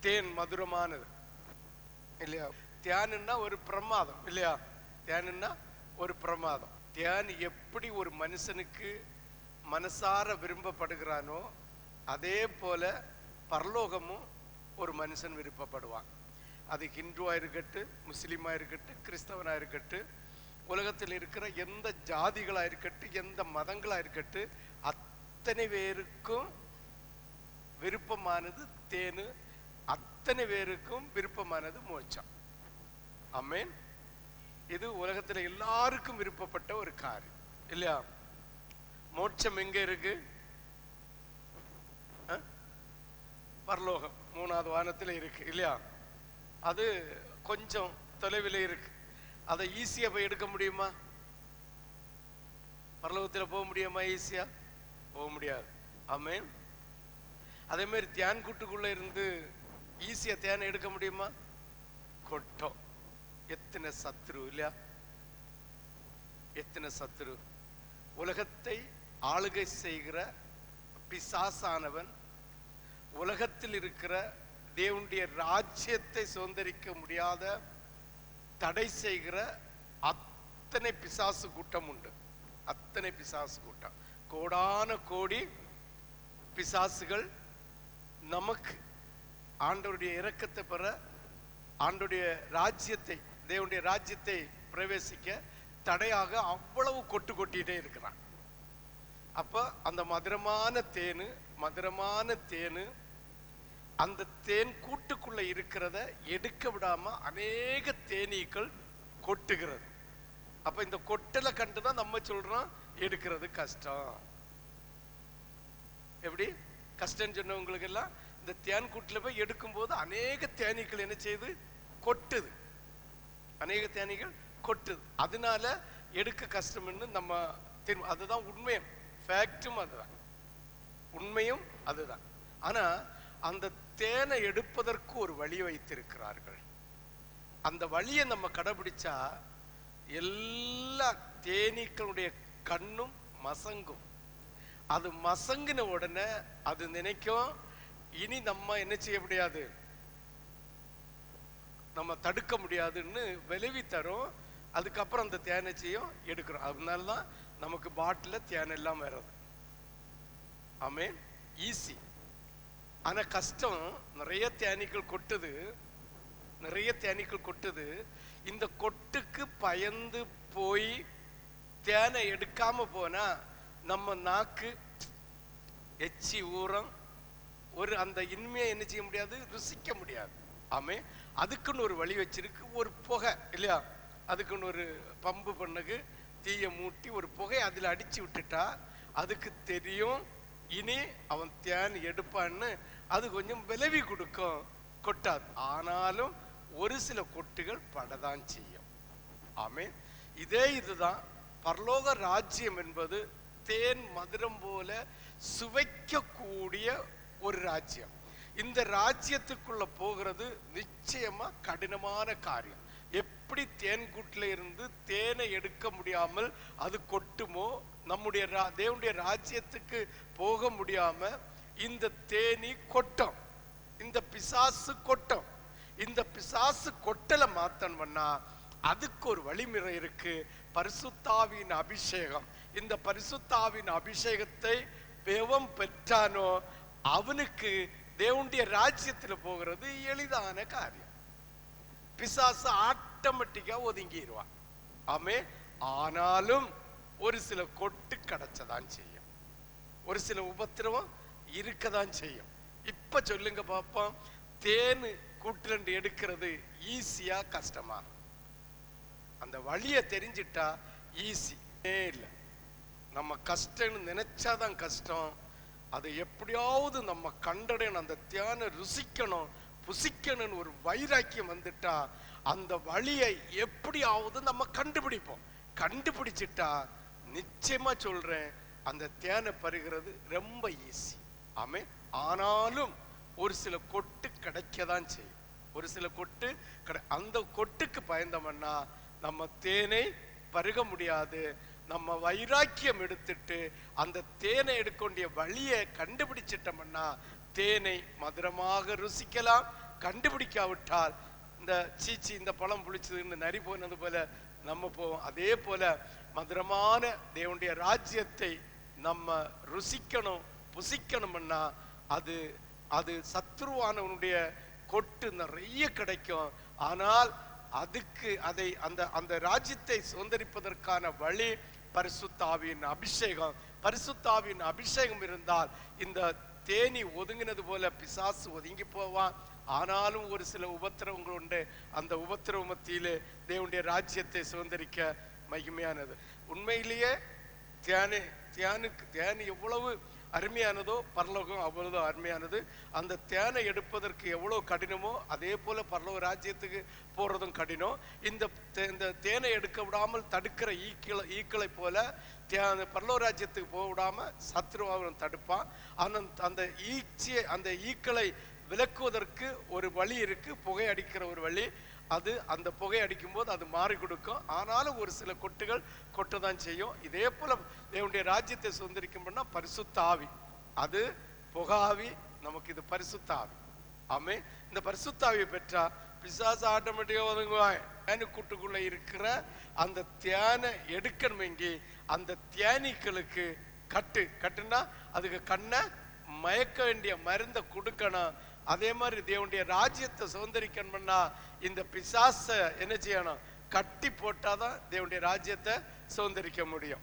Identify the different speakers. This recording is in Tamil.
Speaker 1: தேன் மதுரமானது. இல்லையா? தியானுன்னா ஒரு பிரமாதம். இல்லையா? தியானுன்னா ஒரு பிரமாதம். தியான் எப்படி ஒரு மனுஷனுக்கு மனசார விரும்பப்படுகிறானோ அதே போல பரலோகமும் ஒரு மனுஷன் விருப்பப்படுவான். அது ஹிந்துவாக இருக்கட்டு முஸ்லீமாக இருக்கட்டு கிறிஸ்தவனாக இருக்கட்டு உலகத்தில் இருக்கிற எந்த ஜாதிகளாக இருக்கட்டு எந்த மதங்களாக இருக்கட்டு அத்தனை பேருக்கும் விருப்பமானது தேனு அத்தனை பேருக்கும் விருப்பமானது மோட்சம். அம்மேன் இது உலகத்துல எல்லாருக்கும் விருப்பப்பட்ட ஒரு காரியம் இல்லையா? மோட்சம் எங்க இருக்கு? அஹ்? பரலோகம் மூணாவது வானத்தில் இருக்கு. இல்லையா? அது கொஞ்சம் தொலைவில் இருக்கு. அதை ஈஸியா போய் எடுக்க முடியுமா? பரலோகத்துல போக முடியுமா ஈஸியா போக முடியாது. ஆமென் அதே மாதிரி தியான் கூட்டுக்குள்ள இருந்து ஈஸியா தேனை எடுக்க முடியுமா? கொட்டம். எத்தனை சத்ரு இல்லையா? எத்தனை சத்ரு உலகத்தை ஆளுகை செய்கிற பிசாசானவன் உலகத்தில் இருக்கிற தேவனுடைய ராஜ்யத்தை சுதந்திரிக்க முடியாத தடை செய்கிற அத்தனை பிசாசு கூட்டம் உண்டு. அத்தனை பிசாசு கூட்டம். கோடான கோடி பிசாசுகள் நமக்கு ஆண்டவருடைய இரக்கத்தை பெற ஆண்டுடைய ராஜ்யத்தை தேவனுடைய ராஜ்யத்தை பிரவேசிக்க தடையாக அவ்வளவு கொட்டு கொட்டிகிட்டே இருக்கிறான். அப்போ அந்த மதுரமான தேனு மதுரமான தேனு அந்த தேன் கூட்டுக்குள்ள இருக்கிறத எடுக்க விடாம அநேக தேனீக்கள் கொட்டுகிறது. அப்ப இந்த கொட்டலை கண்டுதான் நம்ம சொல்றோம் எடுக்கிறது கஷ்டம். எப்படி? கஷ்டம் சொன்னவங்களுக்கு எல்லாம் இந்த தேன் கூட்டில் போய் எடுக்கும்போது அநேக தேனீக்கள் என்ன செய்யுது கொட்டுது. அநேக தேனீகள் கொட்டுது. அதனால எடுக்க கஷ்டம்னு நம்ம தெரியும். அதுதான் உண்மையும். ஃபேக்டும் அதுதான். உண்மையும் அதுதான். ஆனால் அந்த தேனை எடுப்பதற்கு ஒரு வழி வைத்திருக்கிறார்கள். அந்த வழியை நம்ம கடைபிடிச்சா எல்லா தேனீக்களுடைய கண்ணும் மசங்கும். அது மசங்கின உடனே அது நினைக்கும் இனி நம்ம என்ன செய்ய முடியாது? நம்ம தடுக்க முடியாதுன்னு விளைவி தரும். அதுக்கப்புறம் அந்த தேனை செய்யும் எடுக்கிறோம். அதனால தான் நமக்கு பாட்டில் தேனை எல்லாம் வர்றது. ஆமே ஈஸி. ஆனால் கஷ்டம் நிறைய தேனீக்கள் கொட்டுது. நிறைய தேனீக்கள் கொட்டுது. இந்த கொட்டுக்கு பயந்து போய் தேனை எடுக்காம போனா நம்ம நாக்கு எச்சி ஊரம் ஒரு அந்த இனிமையை என்ன செய்ய முடியாது? ருசிக்க முடியாது. ஆமே அதுக்குன்னு ஒரு வழி வச்சிருக்கு. ஒரு புகை இல்லையா? அதுக்குன்னு ஒரு பம்பு பண்ணுக்கு தீயை மூட்டி ஒரு புகை அதில் அடிச்சு விட்டுட்டா அதுக்கு தெரியும். இனி அவன் தேன் எடுப்பான்னு அது கொஞ்சம் விளைவி கொடுக்கும். கொட்டாது. ஆனாலும் ஒரு சில கொட்டுகள் படதான் செய்யும். ஆமே இதே இதுதான். பரலோக ராஜ்யம் என்பது தேன் மதுரம் போல சுவைக்கக்கூடிய ஒரு ராஜ்யம். இந்த ராஜ்யத்துக்குள்ள போகிறது நிச்சயமா கடினமான காரியம். எப்படி தேன்கூட்டில் இருந்து தேனை எடுக்க முடியாமல் அது கொட்டுமோ நம்முடைய ரா- தேவனுடைய ராஜ்யத்துக்கு போக முடியாம இந்த தேனி கொட்டம். இந்த பிசாசு கொட்டம். இந்த பிசாசு கொட்டலை மாத்தணும்னா அதுக்கு ஒரு வழிமுறை இருக்கு. பரிசுத்தாவின் அபிஷேகம். இந்த பரிசுத்தாவின் அபிஷேகத்தை பெவம் பெற்றானோ அவனுக்கு தேவனுடைய ராஜ்யத்துல போகிறது எளிதான காரியம். பிசாசு ஆட்டோமேட்டிக்கா ஒதுங்கிடுவான் ஆமே ஆனாலும் ஒரு சில கொட்டு கிடைச்சதான் செய்யும். ஒரு சில உபத்திரவம் இருக்கதான் செய்யும். இப்ப சொல்லுங்க பாப்போம். தேன் கூட்டுலண்டு எடுக்கிறது ஈஸியா கஷ்டமா? அந்த வழியை தெரிஞ்சிட்டா ஈஸி. இல்லை. நம்ம கஷ்டம்னு நினைச்சாதான் கஷ்டம். அதை எப்படியாவது நம்ம கண்டடையணும் அந்த தியான ருசிக்கணும் புசிக்கணும்னு ஒரு வைராக்கியம் வந்துட்டா அந்த வழியை எப்படியாவது நம்ம கண்டுபிடிப்போம். கண்டுபிடிச்சிட்டா நிச்சயமா சொல்றேன் அந்த தேனை பருகிறது ரொம்ப ஈஸி ஆமே ஆனாலும் ஒரு சில கொட்டு கிடைக்க தான் செய்யும். ஒரு சில கொட்டு கிடை அந்த கொட்டுக்கு பயந்தோம்னா நம்ம தேனை பருக முடியாது. நம்ம வைராக்கியம் எடுத்துட்டு அந்த தேனை எடுக்க வேண்டிய வழியை கண்டுபிடிச்சிட்டோம்னா தேனை மதுரமாக ருசிக்கலாம் கண்டுபிடிக்காவிட்டால் இந்த சீச்சி இந்த பழம் புளிச்சதுன்னு நரி போனது போல நம்ம போவோம். அதே போல மதுரமான தேவனுடைய ராஜ்யத்தை நம்ம ருசிக்கணும் புசிக்கணும்னா அது அது சத்ருவானவனுடைய கொட்டு நிறைய கிடைக்கும். ஆனால் அதுக்கு அதை அந்த அந்த ராஜ்யத்தை சுதந்திரிப்பதற்கான வழி பரிசுத்தாவின் அபிஷேகம் பரிசுத்தாவின் அபிஷேகம் இருந்தால் இந்த தேனி ஒதுங்கினது போல பிசாசு ஒதுங்கி போவான். ஆனாலும் ஒரு சில உபத்திரவங்கள் உண்டு. அந்த உபத்திரவ மத்தியிலே தேவனுடைய ராஜ்யத்தை சுதந்திரிக்க மகிமையானது. உண்மையிலேயே தியானி தியானுக்கு தியானி எவ்வளவு அருமையானதோ பரலோகம் அவ்வளவு அருமையானது. அந்த தேனை எடுப்பதற்கு எவ்வளோ கடினமோ அதே போல் பரலோக ராஜ்யத்துக்கு போகிறதும் கடினம். இந்த தே- இந்த தேனை எடுக்க விடாமல் தடுக்கிற ஈக்களை ஈக்களை போல தே- அந்த பரலோக ராஜ்யத்துக்கு போக விடாமல் சத்ருவாவன் தடுப்பான். அந்த அந்த ஈச்சியை அந்த ஈக்களை விலக்குவதற்கு ஒரு வழி இருக்கு புகை அடிக்கிற ஒரு வழி. அது அந்த புகை அடிக்கும் போது அது மாறி கொடுக்கும். ஆனாலும் ஒரு சில கொட்டுகள் கொட்டதான் செய்யும். இதே போல தேவனுடைய ராஜ்யத்தை சுதந்திரிக்கும்னா பரிசுத்தாவி. பரிசுத்த ஆவி அது புகாவி நமக்கு இது பரிசுத்த ஆவி ஆமே இந்த பரிசுத்தாவியை பெற்றா பிசாசு ஆட்டோமேட்டிக்கா ஒதுங்குவான். தேனுக்கூட்டுக்குள்ள இருக்கிற அந்த தியானை எடுக்கணுமெங்கி அந்த தியானிகளுக்கு கட்டு. கட்டுன்னா அதுக்கு கண்ணை மயக்க வேண்டிய மருந்தை கொடுக்கணும். அதே மாதிரி தேவனுடைய ராஜ்யத்தை சுதந்திரிக்கணும்னா இந்த பிசாச என்ன செய்யணும்? கட்டி போட்டாதான் தேவனுடைய ராஜ்யத்தை சுதந்திரிக்க முடியும்.